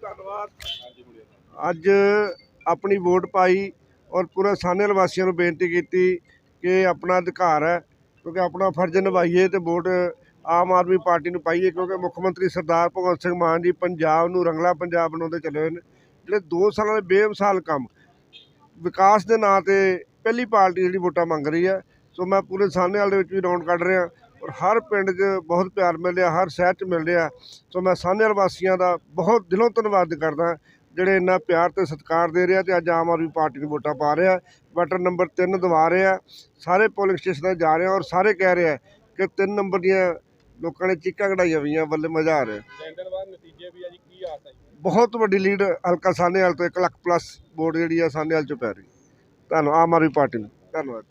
ਧੰਨਵਾਦ। ਅੱਜ ਆਪਣੀ ਵੋਟ ਪਾਈ ਔਰ ਪੂਰੇ ਸਾਨੇਲ ਵਾਸੀਆਂ ਨੂੰ ਬੇਨਤੀ ਕੀਤੀ ਕਿ ਆਪਣਾ ਅਧਿਕਾਰ ਹੈ, ਕਿਉਂਕਿ ਆਪਣਾ ਫਰਜ਼ ਨਿਭਾਈਏ ਤੇ ਵੋਟ ਆਮ ਆਦਮੀ ਪਾਰਟੀ ਨੂੰ ਪਾਈਏ, ਕਿਉਂਕਿ ਮੁੱਖ ਮੰਤਰੀ ਸਰਦਾਰ ਭਗਵੰਤ ਸਿੰਘ ਮਾਨ ਜੀ ਪੰਜਾਬ ਨੂੰ ਰੰਗਲਾ ਪੰਜਾਬ ਬਣਾਉਂਦੇ ਚੱਲੇ ਹੋਏ ਨੇ। ਜਿਹੜੇ 2 ਸਾਲਾਂ ਦੇ ਬੇਮਿਸਾਲ ਕੰਮ, ਵਿਕਾਸ ਦੇ ਨਾਂ ਤੇ ਪਹਿਲੀ ਪਾਰਟੀ ਜਿਹੜੀ ਵੋਟਾਂ ਮੰਗ ਰਹੀ ਹੈ, ਸੋ ਮੈਂ ਪੂਰੇ ਸਾਹਨੇਵਾਲ ਦੇ ਵਿੱਚ ਵੀ ਰੌਂਡ ਕੱਢ ਰਿਹਾ। ਔਰ ਹਰ ਪਿੰਡ 'ਚ ਬਹੁਤ ਪਿਆਰ ਮਿਲ ਰਿਹਾ ਹਰ ਸ਼ਹਿਰ 'ਚ ਮਿਲ ਰਿਹਾ। ਸੋ ਮੈਂ ਸਾਹਨੇਵਾਲ ਵਾਸੀਆਂ ਦਾ ਬਹੁਤ ਦਿਲੋਂ ਧੰਨਵਾਦ ਕਰਦਾ ਜਿਹੜੇ ਇੰਨਾ ਪਿਆਰ ਤੇ ਸਤਿਕਾਰ ਦੇ ਰਿਹਾ ਤੇ ਅੱਜ ਆਮ ਆਦਮੀ ਪਾਰਟੀ ਨੂੰ ਵੋਟਾਂ ਪਾ ਰਿਹਾ। ਬਟਨ ਨੰਬਰ 3 ਦਬਾ ਰਿਹਾ ਸਾਰੇ ਪੋਲਿੰਗ ਸਟੇਸ਼ਨਾਂ 'ਤੇ ਜਾ ਰਿਹਾ ਔਰ ਸਾਰੇ ਕਹਿ ਰਿਹਾ ਕਿ 3 ਨੰਬਰ ਦੀਆਂ ਲੋਕਾਂ ਨੇ ਚੀਕਾਂ ਕਢਾਈਆਂ ਹੋਈਆਂ ਬੱਲੇ ਮਜ਼ਾ ਆ ਰਿਹਾ। ਤਿੰਨ ਨਤੀਜੇ ਵੀ ਕੀ ਆਸ ਹੈ ਬਹੁਤ ਵੱਡੀ ਲੀਡ ਹਲਕਾ ਸਾਹਨੇਵਾਲ ਤੋਂ 1 ਲੱਖ ਪਲੱਸ ਵੋਟ ਜਿਹੜੀ ਆ ਸਾਹਨੇਵਾਲ 'ਚ ਪੈ ਰਹੀ। ਧੰਨਵਾਦ ਆਮ ਆਦਮੀ ਪਾਰਟੀ ਨੂੰ ਧੰਨਵਾਦ।